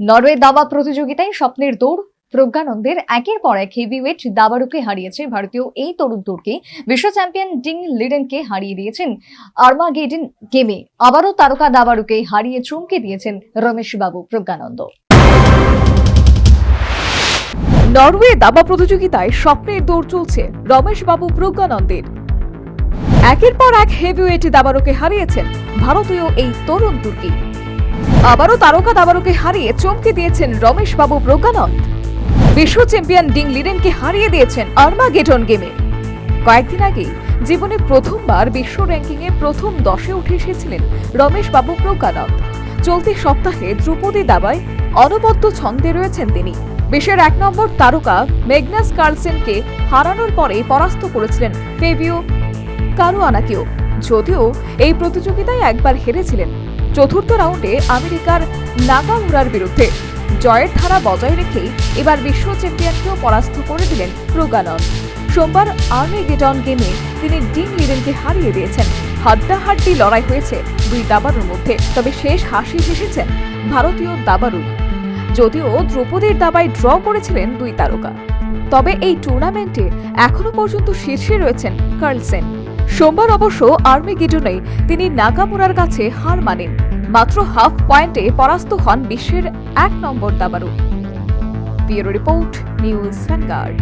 Norway দাবা প্রতিযোগিতায় স্বপ্নের দৌড়, প্রজ্ঞানন্দের একের পর এক হেভিওয়েট দাবারুকে হারিয়েছে ভারতীয় এই তরুণ তুর্কি বিশ্ব চ্যাম্পিয়ন ডিং লিডেনকে হারিয়ে দিয়েছেন আর্মাগেডেন গেমে। আবারও তারকা দাবারুকে হারিয়ে চমকে দিয়েছেন রমেশ বাবু, প্রজ্ঞানন্দ। নরওয়ে দাবা প্রতিযোগিতায় স্বপ্নের দৌড় চলছে রমেশ বাবু, প্রজ্ঞানন্দের। একের পর এক হেভিওয়েট দাবারোকে হারিয়েছেন ভারতীয় এই তরুণ তুর্কি আবারও তারকা দাবারোকে হারিয়ে চমকে দিয়েছেন রমেশ বাবু প্রজ্ঞানন্দ। বিশ্ব চ্যাম্পিয়ন ডিং লিডেনকে হারিয়ে দিয়েছেন আর্মা গেটন গেমে। কয়েকদিন আগেই জীবনে প্রথমবার বিশ্ব র্যাঙ্কিংয়ে প্রথম দশে উঠে এসেছিলেন রমেশ বাবু প্রজ্ঞানন্দ। চলতি সপ্তাহে ধ্রুপদী দাবায় অনবদ্য ছন্দে রয়েছেন তিনি। বিশ্বের এক নম্বর তারকা মেগনাস কার্লসেনকে হারানোর পরে পরাস্ত করেছিলেন ফেবিও কারুয়ানাকেও। যদিও এই প্রতিযোগিতায় একবার হেরেছিলেন চতুর্থ রাউন্ডে আমেরিকার নাগামুরার বিরুদ্ধে। জয়ের ধারা বজায় রেখেই এবার বিশ্ব চ্যাম্পিয়নকেও পরাস্ত করে দিলেন প্রজ্ঞানন্দ সোমবার আর্মি আর্মেগেডন গেমে তিনি ডিং লিডেনকে হারিয়ে দিয়েছেন। হাড্ডাহাড্ডি লড়াই হয়েছে দুই দাবারুর মধ্যে, তবে শেষ হাসি হেসেছেন ভারতীয় দাবারুই যদিও দ্রৌপদীর দাবায় ড্র করেছিলেন দুই তারকা। তবে এই টুর্নামেন্টে এখনও পর্যন্ত শীর্ষে রয়েছেন কার্লসেন। সোমবার অবশ্য আর্মি গিডনে তিনি নাগামুরার কাছে হার মানেন। মাত্র হাফ পয়েন্টে পরাস্ত হন বিশ্বের এক নম্বর দাবারু ব্যুরো রিপোর্ট নিউজ ভ্যানগার্ড।